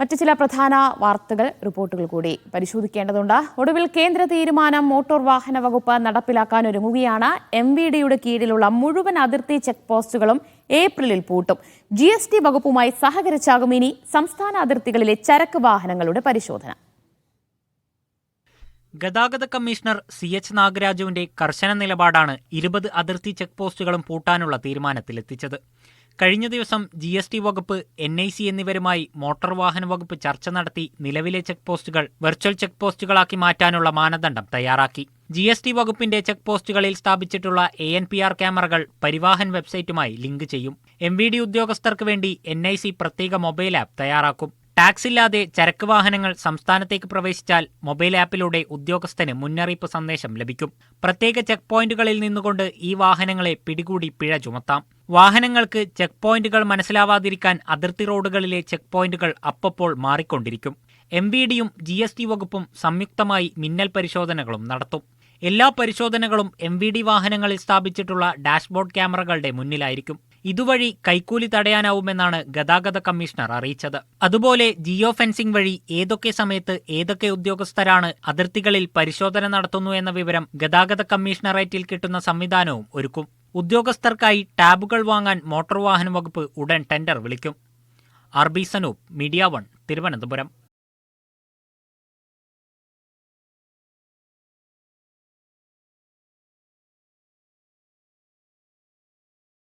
മറ്റ് ചില പ്രധാന വാർത്തകൾ റിപ്പോർട്ടുകൾ കൂടി പരിശോധിക്കേണ്ടതുണ്ട്. ഒടുവിൽ കേന്ദ്ര തീരുമാനം മോട്ടോർ വാഹന വകുപ്പ് നടപ്പിലാക്കാൻ ഒരുങ്ങുകയാണ്. എം വി ഡിയുടെ കീഴിലുള്ള മുഴുവൻ അതിർത്തി ചെക്ക് പോസ്റ്റുകളും ഏപ്രിലിൽ പൂട്ടും. ജി എസ് ടി വകുപ്പുമായി സഹകരിച്ചാകും ഇനി സംസ്ഥാന അതിർത്തികളിലെ ചരക്ക് വാഹനങ്ങളുടെ പരിശോധന. ഗതാഗത കമ്മീഷണർ സി എച്ച് നാഗരാജുവിന്റെ കർശന നിലപാടാണ് ഇരുപത് അതിർത്തി ചെക്ക് പോസ്റ്റുകളും പൂട്ടാനുള്ള തീരുമാനത്തിലെത്തിച്ചത്. കഴിഞ്ഞ ദിവസം ജി എസ് ടി വകുപ്പ് എൻ ഐ സി എന്നിവരുമായി മോട്ടോർ വാഹന വകുപ്പ് ചർച്ച നടത്തി നിലവിലെ ചെക്ക് പോസ്റ്റുകൾ വെർച്വൽ ചെക്ക് പോസ്റ്റുകളാക്കി മാറ്റാനുള്ള മാനദണ്ഡം തയ്യാറാക്കി. ജി എസ് ടി വകുപ്പിന്റെ ചെക്ക് പോസ്റ്റുകളിൽ സ്ഥാപിച്ചിട്ടുള്ള എ എൻ പി ആർ ക്യാമറകൾ പരിവാഹൻ വെബ്സൈറ്റുമായി ലിങ്ക് ചെയ്യും. എം വി ഡി ഉദ്യോഗസ്ഥർക്ക് വേണ്ടി എൻ ഐ സി പ്രത്യേക മൊബൈൽ ആപ്പ് തയ്യാറാക്കും. ടാക്സ് ഇല്ലാതെ ചരക്ക് വാഹനങ്ങൾ സംസ്ഥാനത്തേക്ക് പ്രവേശിച്ചാൽ മൊബൈൽ ആപ്പിലൂടെ ഉദ്യോഗസ്ഥന് മുന്നറിയിപ്പ് സന്ദേശം ലഭിക്കും. പ്രത്യേക ചെക്ക് പോയിന്റുകളിൽ നിന്നുകൊണ്ട് ഈ വാഹനങ്ങളെ പിടികൂടി പിഴ ചുമത്താം. വാഹനങ്ങൾക്ക് ചെക്ക് പോയിന്റുകൾ മനസ്സിലാവാതിരിക്കാൻ അതിർത്തി റോഡുകളിലെ ചെക്ക് പോയിന്റുകൾ അപ്പപ്പോൾ മാറിക്കൊണ്ടിരിക്കും. എം വി ഡിയും ജി എസ് ടി വകുപ്പും സംയുക്തമായി മിന്നൽ പരിശോധനകളും നടത്തും. എല്ലാ പരിശോധനകളും എം വി ഡി വാഹനങ്ങളിൽ സ്ഥാപിച്ചിട്ടുള്ള ഡാഷ്ബോർഡ് ക്യാമറകളുടെ മുന്നിലായിരിക്കും. ഇതുവഴി കൈക്കൂലി തടയാനാവുമെന്നാണ് ഗതാഗത കമ്മീഷണർ അറിയിച്ചത്. അതുപോലെ ജിയോ ഫെൻസിംഗ് വഴി ഏതൊക്കെ സമയത്ത് ഏതൊക്കെ ഉദ്യോഗസ്ഥരാണ് അതിർത്തികളിൽ പരിശോധന നടത്തുന്നു എന്ന വിവരം ഗതാഗത കമ്മീഷണറേറ്റിൽ കിട്ടുന്ന സംവിധാനവും ഒരുക്കും. ഉദ്യോഗസ്ഥർക്കായി ടാബുകൾ വാങ്ങാൻ മോട്ടോർ വാഹന വകുപ്പ് ഉടൻ ടെൻഡർ വിളിക്കും. R B Sanoop media one Thiruvananthapuram.